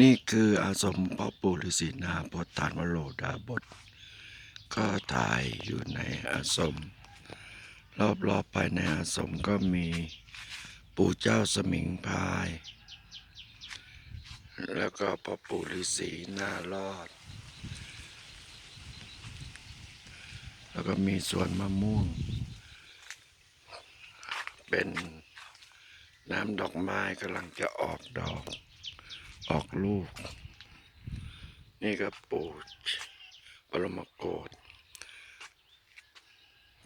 นี่คืออาสมพ่อปู่ฤาษีนาบทานวโรดาบท ก็ถ่ายอยู่ในอาสม รอบๆไปในอาสมก็มีปู่เจ้าสมิงพาย แล้วก็พ่อปู่ฤาษีนารอด แล้วก็มีสวนมะม่วง เป็นน้ำดอกไม้กำลังจะออกดอก ออกลูก นี่ก็ปู่ปรมโกศ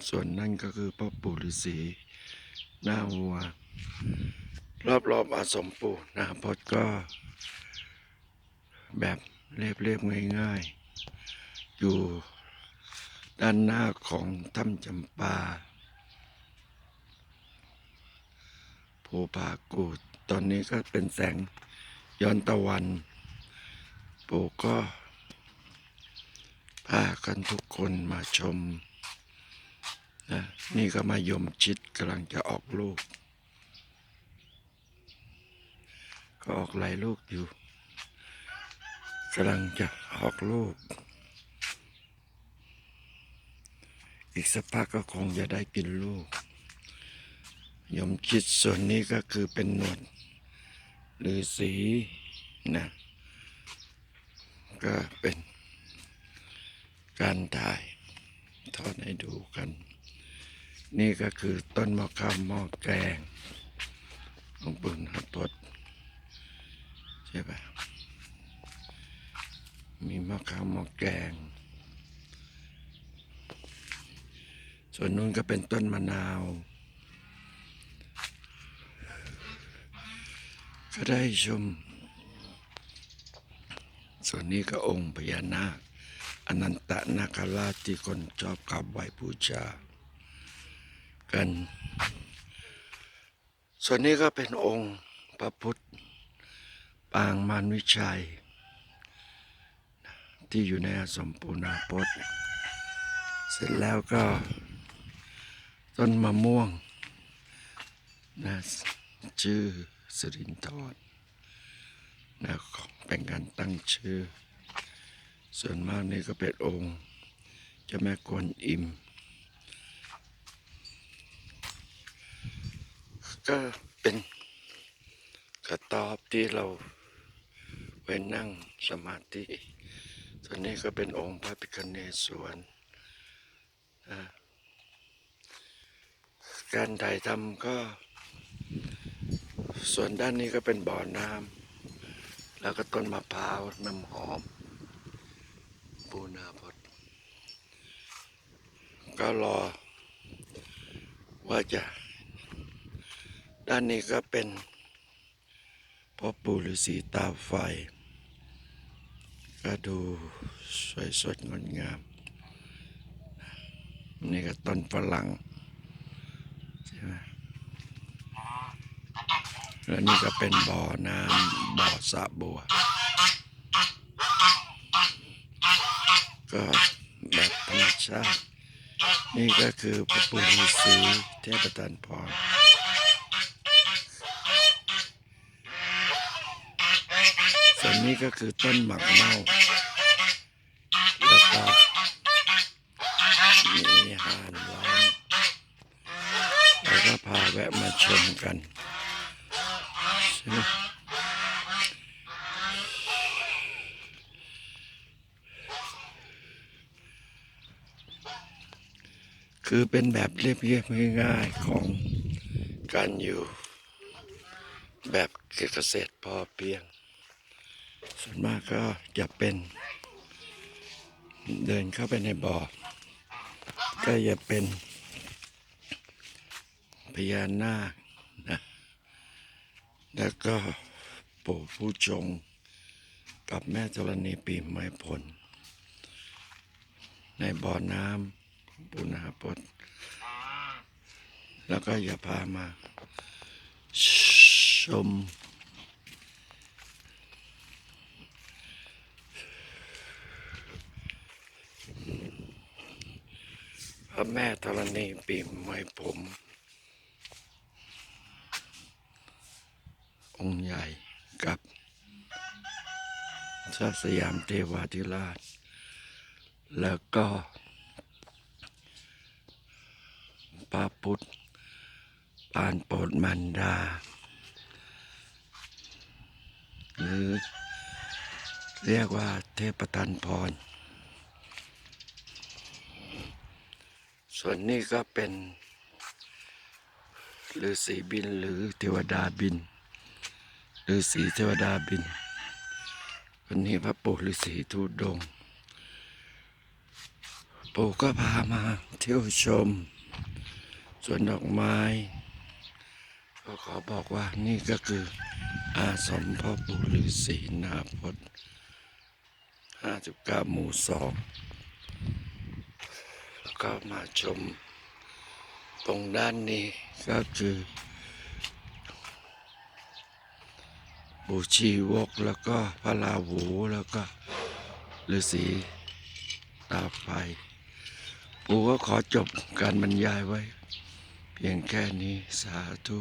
ส่วนนั่นก็คือพ่อปู่ฤาษีหน้าวัว รอบๆอาสมปู่นาพดก็ แบบเรียบๆง่ายๆ อยู่ด้านหน้าของถ้ำจำปาภูผากูดตอนนี้ก็เป็นแสง ย้อนตะวันปู่ก็พากันทุกคนมาชมนะนี่ก็มายมชิดกำลังจะออกลูก ก็ออกหลายลูกอยู่กำลังจะออกลูก อีกสักพักก็คงจะได้กินลูกยมคิดส่วนนี้ก็คือเป็นหนวด หรือสีนะก็เป็นการถ่ายทอดให้ดูกัน นี่ก็คือต้นมะขามหม้อแกงของปุณฮับดใช่ปะมีมะขามหม้อแกง ส่วนนู้นก็เป็นต้นมะนาว ก็ได้ชม ส่วนนี้ก็องค์พญานาคอนันตนาคราชที่คนชอบกราบไหว้บูชากัน ส่วนนี้ก็เป็นองค์พระพุทธ ปางมารวิชัย ที่อยู่ในอาสมปูนาพจน์เสร็จแล้วก็ต้นมะม่วงนะชื่อ สิรินทรนะเป็นการตั้งชื่อ ส่วนมากนี่ก็เป็นองค์เจ้าแม่กวนอิม ก็เป็นกระตอบที่เราไว้นั่งสมาธิส่วนนี้ก็เป็นองค์พระพิคเนศวรนะการถ่ายทำก็ ส่วนด้านนี้ก็เป็นบ่อน้ำแล้วก็ต้นมะพร้าวน้ำหอม ปูนาพดก็รอ ว่าจะ ด้านนี้ก็เป็นพ่อปู่ฤาษีตาไฟ ก็ดูสวยสดงดงาม นี่ก็ต้นฝรั่งใช่ไหม แล้วนี่ก็เป็นบ่อน้ำบ่อสระบัว ก็แบบธรรมชาติ นี่ก็คือพระปู่ฤาษีเทพตันพรส่วนนี้ก็คือต้นหมักเมาแล้วก็มีห่านล้อมแล้วก็พาแวะมาชมกัน คือเป็นแบบเรียบๆง่ายๆของการอยู่ แบบเกษตรพอเพียง ส่วนมากก็จะเป็น เดินเข้าไปในบ่อ ก็จะเป็นพญานาคนะ แล้วก็ปู่ผู้ชงกับแม่ธรณีปีไม้ผล ในบ่อน้ำปุณาพจน์แล้วก็อย่าพามา ชม พระแม่ธรณีปีไม้ผม องค์ใหญ่กับพระสยามเทวาธิราช แล้วก็พระพุทธปานโปรดมันดา หรือเรียกว่าเทพตันพร ส่วนนี้ก็เป็นฤาษีบินหรือเทวดาบิน ฤาษีเทวดาบิน วันนี้พระปู่ฤาษีทูดง ปู่ก็พามาเที่ยวชมสวนดอกไม้ ก็ขอบอกว่านี่ก็คืออาสมพ่อปู่ฤาษีนาพจน์59 หมู่สองแล้วก็มาชม ตรงด้านนี้ก็คือ บูชีวกแล้วก็พระลาหูแล้วก็ฤาษีตาไฟปู่ก็ขอจบการบรรยายไว้ เพียงแค่นี้สาธุ